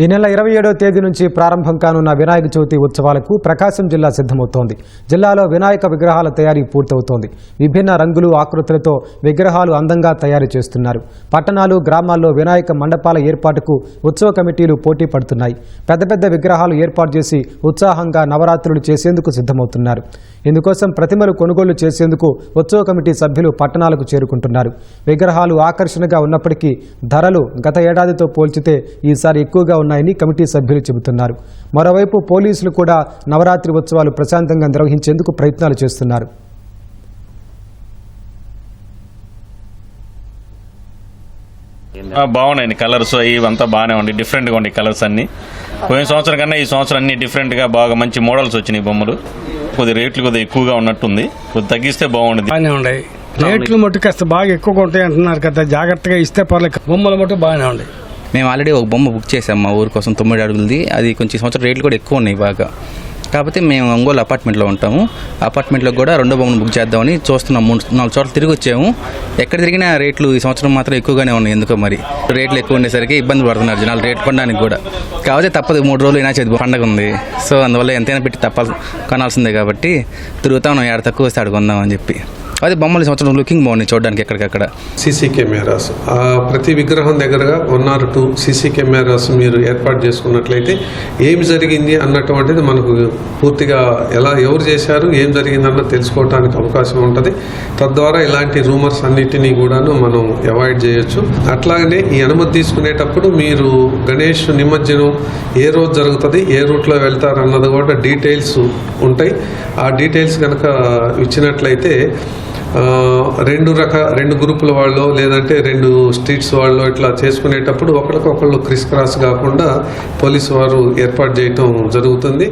ఈ నెల ఇరవై ఏడవ తేదీ నుంచి ప్రారంభం కానున్న వినాయక చవితి ఉత్సవాలకు ప్రకాశం జిల్లా సిద్ధమవుతోంది. జిల్లాలో వినాయక విగ్రహాల తయారీ పూర్తవుతోంది. విభిన్న రంగులు ఆకృతులతో విగ్రహాలు అందంగా తయారు చేస్తున్నారు. పట్టణాలు గ్రామాల్లో వినాయక మండపాల ఏర్పాటుకు ఉత్సవ కమిటీలు పోటీ పడుతున్నాయి. పెద్ద పెద్ద విగ్రహాలు ఏర్పాటు చేసి ఉత్సాహంగా నవరాత్రులు చేసేందుకు సిద్ధమవుతున్నారు. ఇందుకోసం ప్రతిమలు కొనుగోలు చేసేందుకు ఉత్సవ కమిటీ సభ్యులు పట్టణాలకు చేరుకుంటున్నారు. విగ్రహాలు ఆకర్షణగా ఉన్నప్పటికీ ధరలు గత ఏడాదితో పోల్చితే ఈసారి ఎక్కువగా ఉన్నాయని కమిటీ సభ్యులు చెబుతున్నారు. మరోవైపు పోలీసులు కూడా నవరాత్రి ఉత్సవాలు ప్రశాంతంగా నిర్వహించేందుకు ప్రయత్నాలు చేస్తున్నారు. ఆ, బాగున్నాయండి కలర్స్ ఇవంతా బాగానే ఉండి డిఫరెంట్గా ఉండి కలర్స్ అన్ని. పోయిన సంవత్సరం కన్నా ఈ సంవత్సరం అన్ని డిఫరెంట్గా బాగా మంచి మోడల్స్ వచ్చినాయి బొమ్మలు. కొద్ది రేట్లు కొద్దిగా ఎక్కువగా ఉన్నట్టుంది. కొద్ది తగ్గిస్తే బాగుండేది బాగానే ఉన్నాయి రేట్లు మట్టు కాస్త బాగా ఎక్కువగా ఉంటాయి అంటున్నారు కదా జాగ్రత్తగా ఇస్తే పర్లేదు. బొమ్మల మట్టు బాగానే ఉన్నాయి మేము ఆల్రెడీ ఒక బొమ్మ బుక్ చేసాం మా ఊరి కోసం తొమ్మిది అడుగులది. అది కొంచెం సంవత్సరం రేట్లు కూడా ఎక్కువ ఉన్నాయి బాగా. కాకపోతే మేము ఒంగోలు అపార్ట్మెంట్లో ఉంటాము. అపార్ట్మెంట్లో కూడా రెండో బొమ్మను బుక్ చేద్దామని చూస్తున్నాం. మూడు నాలుగు చోట్ల తిరిగి వచ్చాము. ఎక్కడ తిరిగినా రేట్లు ఈ సంవత్సరం మాత్రం ఎక్కువగానే ఉన్నాయి. ఎందుకో మరి? రేట్లు ఎక్కువ ఉండేసరికి ఇబ్బంది పడుతున్నారు జనాలు రేట్ కొనడానికి కూడా. కాకపోతే తప్పదు మూడు రోజులు అయినా చేతి పండగ ఉంది. సో అందువల్ల ఎంతైనా పెట్టి తప్పాల్సి కొనాల్సిందే కాబట్టి తిరుగుతా ఉన్నాం ఏడ తక్కువ వస్తే అడుగుందాం అని చెప్పి. అదే బొమ్మలు సంవత్సరం లుకింగ్ బాగున్నాయి చూడడానికి ఎక్కడికక్కడ. CC cameras. ప్రతి విగ్రహం దగ్గరగా one or two CC cameras మీరు ఏర్పాటు చేసుకున్నట్లయితే ఏం జరిగింది అన్నటువంటిది మనకు పూర్తిగా ఎలా ఎవరు చేశారు ఏం జరిగిందన్న తెలుసుకోవడానికి అవకాశం ఉంటుంది. తద్వారా ఇలాంటి రూమర్స్ అన్నిటినీ కూడాను మనం అవాయిడ్ చేయొచ్చు. అట్లాగనే ఈ అనుమతి తీసుకునేటప్పుడు మీరు గణేష్ నిమజ్జనం ఏ రోజు జరుగుతుంది ఏ రూట్లో వెళ్తారు అన్నది కూడా డీటెయిల్స్ ఉంటాయి. ఆ డీటెయిల్స్ కనుక ఇచ్చినట్లయితే రెండు రక రెండు గ్రూపుల వాళ్ళు లేదంటే రెండు స్ట్రీట్స్ వాళ్ళు ఇట్లా చేసుకునేటప్పుడు ఒకరికొకళ్ళు క్రిస్ క్రాస్ కాకుండా పోలీసు వారు ఏర్పాటు చేయటం జరుగుతుంది.